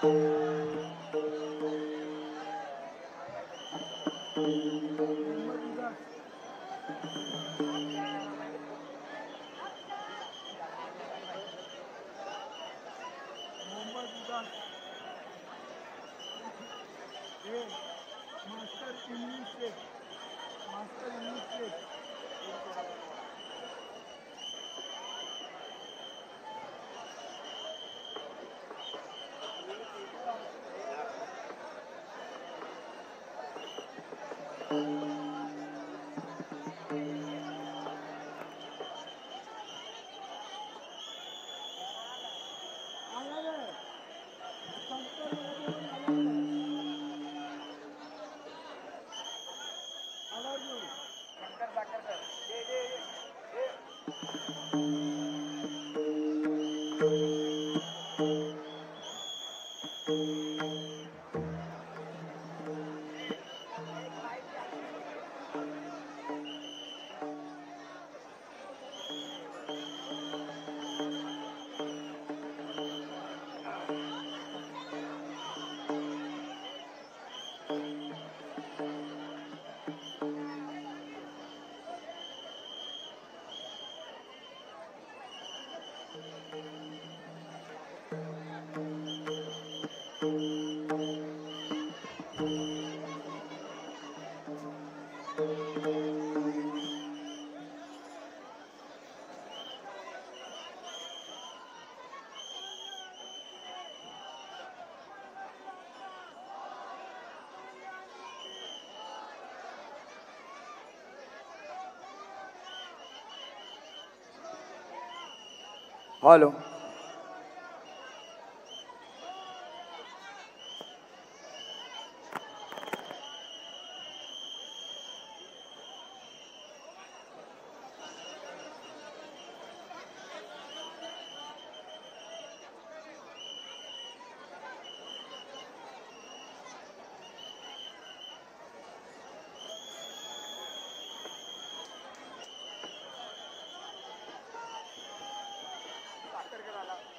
Master English, Master English. Olha, la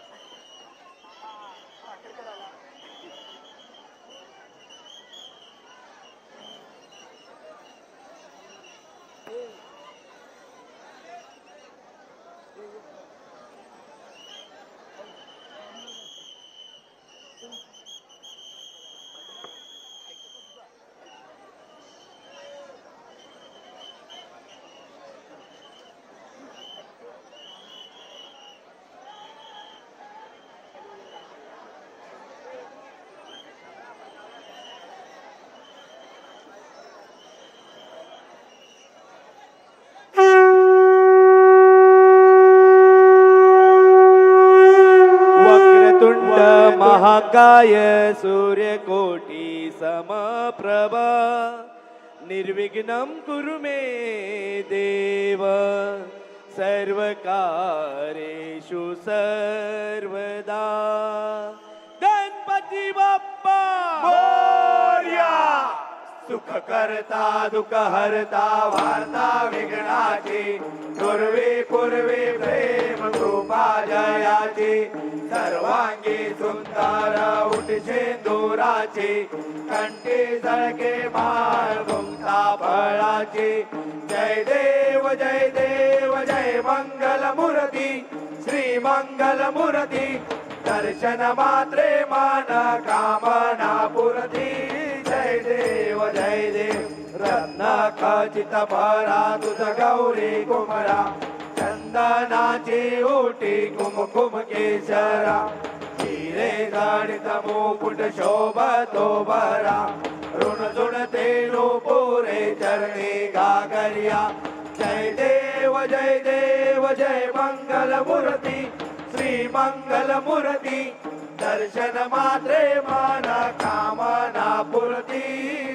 महाकाय सूर्यकोटी समप्रभा निर्विघ्नं कुरु मे देव। सर्वकारेषु सर्वदा। करता दुःख हरता वार्ता विघ्नाची पूर्वी पूर्वी प्रेम कृपा जयाची सर्वांगी सुंदर उठशे दोराची कंठी सळके माळ गुंता फळाची. जय देव जय देव जय मंगल मूर्ती श्री मंगल मूर्ती दर्शन मात्रे मान कामना पुरती. खचित भरा तुझ गौरी कुमरा चंदनाची ओटी कुमकुम केसरा हिरे गाडित मुकुट शोभतो बरा ऋण जुणते पोरे चरणी गागरिया जय देव जय देव जय मंगल मूर्ती श्री मंगल मूर्ती दर्शन मात्रे मन कामना पूर्ती।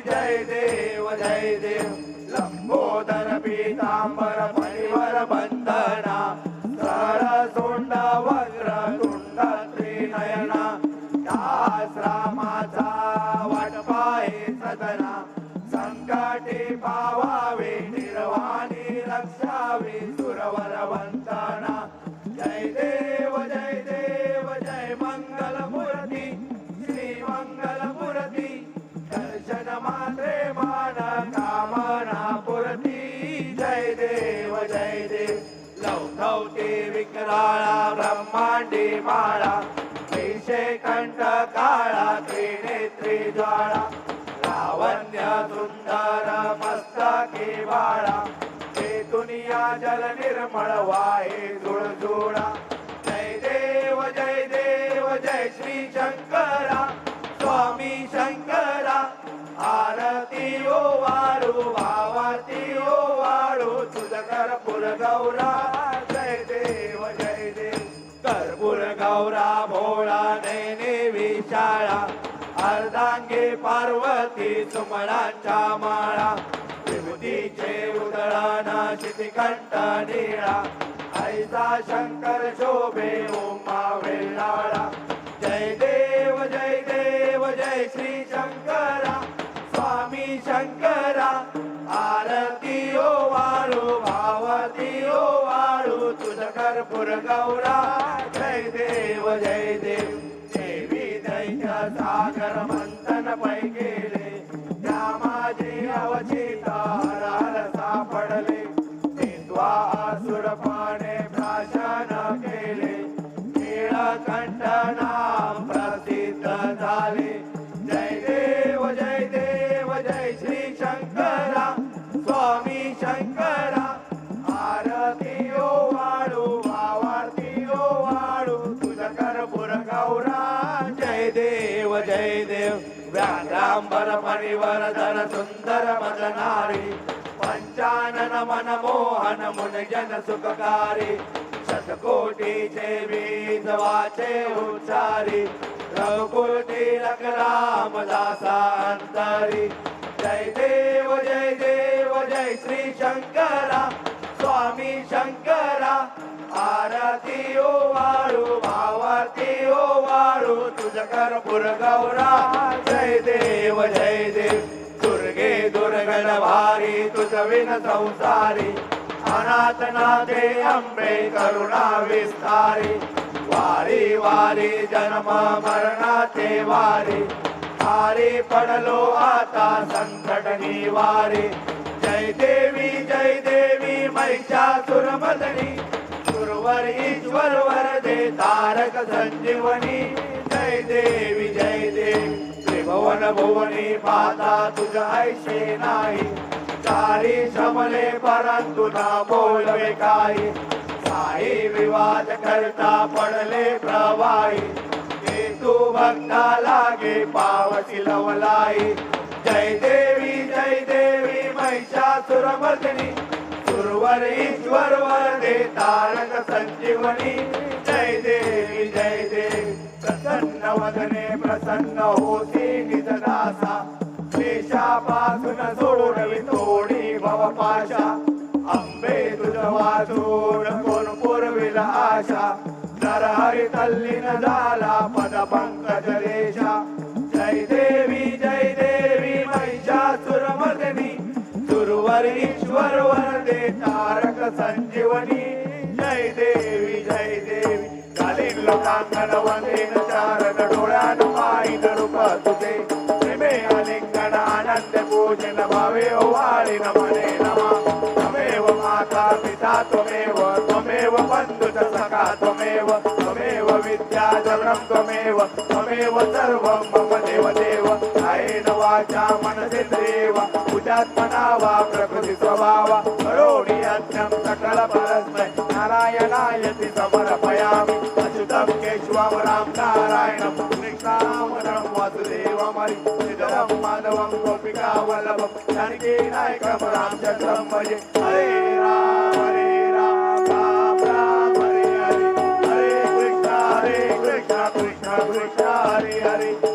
जय देव जय देव। लंबोदर पीतांबर परिवार मस्तके बाळा हे दुनिया जल निर्मळ वाहे जुळजुळा जय देव जय देव जय श्री शंकरा. स्वामी शंकरा आरती ओ वाळू भावाती ओ वाळू. तुझ कर्पूर गौरा जय देव जय देव. करपूर गौरा भोळा नैने विशाळा. अर्धांगे पार्वती सुमणांच्या माळा. विभूतीचे उदळण कंठ निळा. ऐसा शंकर शोभे ओमा वेळाळा जय देव जय देव जय श्री शंकरा. स्वामी शंकरा आरती ओ वाळू भावती ओ वाळू. तुझ कर्पूर गौरा पाने प्राशन केले. नीळकंठ नाम प्रसिद्ध झाले. जय देव जय देव जय श्री शंकरा. स्वामी शंकरा आरती ओ वाळू भावारती ओ वाळू. तुझ कर्पूर गौरा जय देव जय देव. व्याघ्रांबर परिवर धर सुंदर मदनारी. पंचानन मन मोहन मुन जन सुखकारी शतकोटीचे बीज वाचे उच्चारी। रघुकुल तिलक रामदासा अंतरी जय देव जय देव जय श्री शंकरा। स्वामी शंकरा आरती ओ वाळू भावाती ओ वाळू तुझ कर्पूर गौरा जय देव जय भारी तुझ विन संसारी अनाथ नाथे अंबे करुणा विस्तारी वारी वारी जन्म मरणाचे वारी हारी पडलो आता संकट निवारी जय देवी जय देवी मैचा सुरमदनी सुरवर ईश्वर वर दे तारक संजीवनी जय देवी जय देवी त्रिभुवन भुवनी पाता तुझ ऐसे नाही चारी जमले परंतु ना बोलवे काही साई विवाद करता पडले प्रवाही. ते तू भक्ता लागे पावसी लवलाई. जय देवी जय देवी महिषासुर मर्दिनी. सुरवर ईश्वर वर दे तारक संजीवनी. जय देवी जय देवी प्रसन्न वदने प्रसन्न होती सुरवर वरदे तारक संजीवनी। जय देवी जय देवी। कालीन लोकांगण वंदेन चारण डोळ्यान पाहिन रूप तुझे। प्रेमे अलिंगण आनंद पूजन भावे ओवाळी नमने नमा। त्वमेव माता पिता त्वमेव त्वमेव बन्धुच सखा त्वमेव त्वमेव विद्या जगणं त्वमेव त्वमेव सर्वं मम देव देव कायेन वाचा मनसेन्द्रियेव पूजात्मना वा प्रकृति स्वभाव करोणि यज्ञं सकल परस्मै नारायणायति समर्पयामि। अच्युतं केशवं राम नारायणं कृष्णामरणं वासुदेवमरि श्रीधरं माधवं गोपिका वल्लभं जानकी नायकं रामचन्द्रं भजे हरे राम। हरे हरे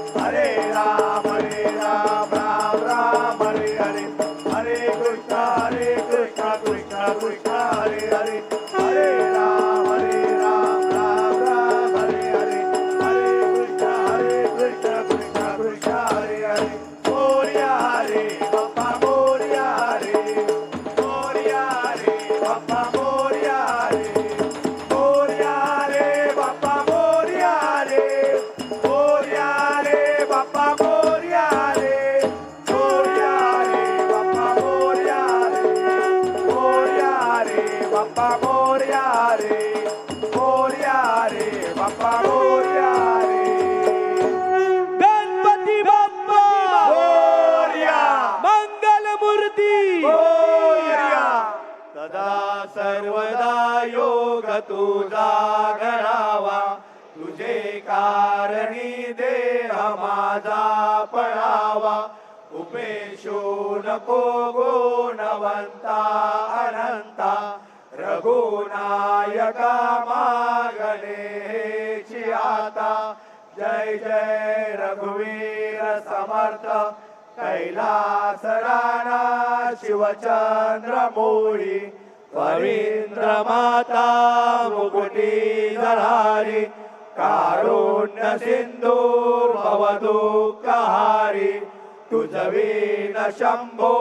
सर्वदा योग तुझा घडावा तुझे कारणी देह माझा पळावा. उपेशो नको गुणवंता अनंता. रघुनायका मागणे आता. जय जय रघुवीर समर्थ. कैलास राणा शिवचंद्र मोळी. पवित्र माता मुकुटी जळारी कारुण्य सिंधू भवदुःखहारी तुझवीन शंभो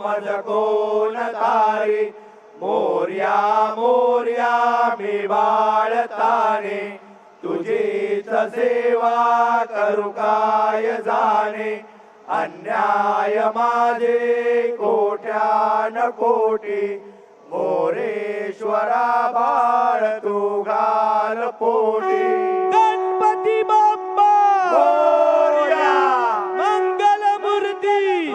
मज कोण तारी मोर्या मोर्या मी बाळताने। तुझीच सेवा करू काय जाणे? अन्याय माझे कोट्यान कोटी। मोरेश्वरा बाळ तू घाल पोटी. गणपती बाप्पा! मोर्या. मंगल मूर्ती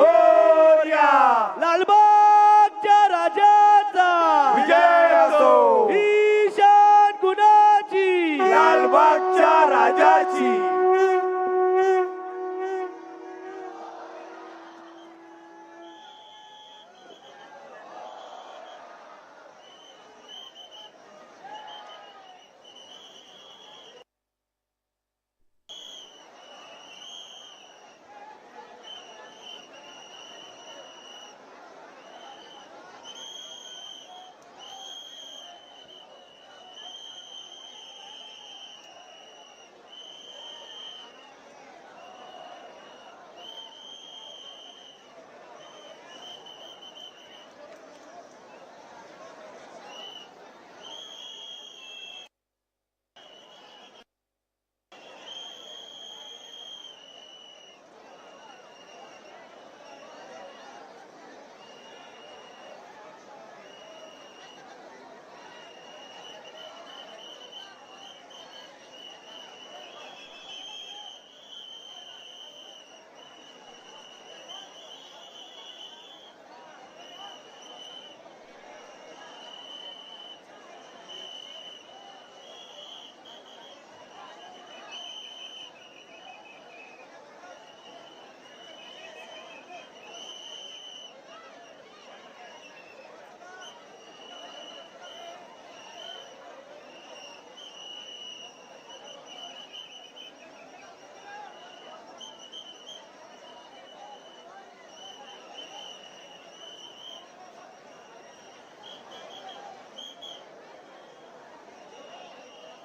लालबागच्या राजाचा! विजय असो. ईशान गुणाची! लालबागच्या राजाची.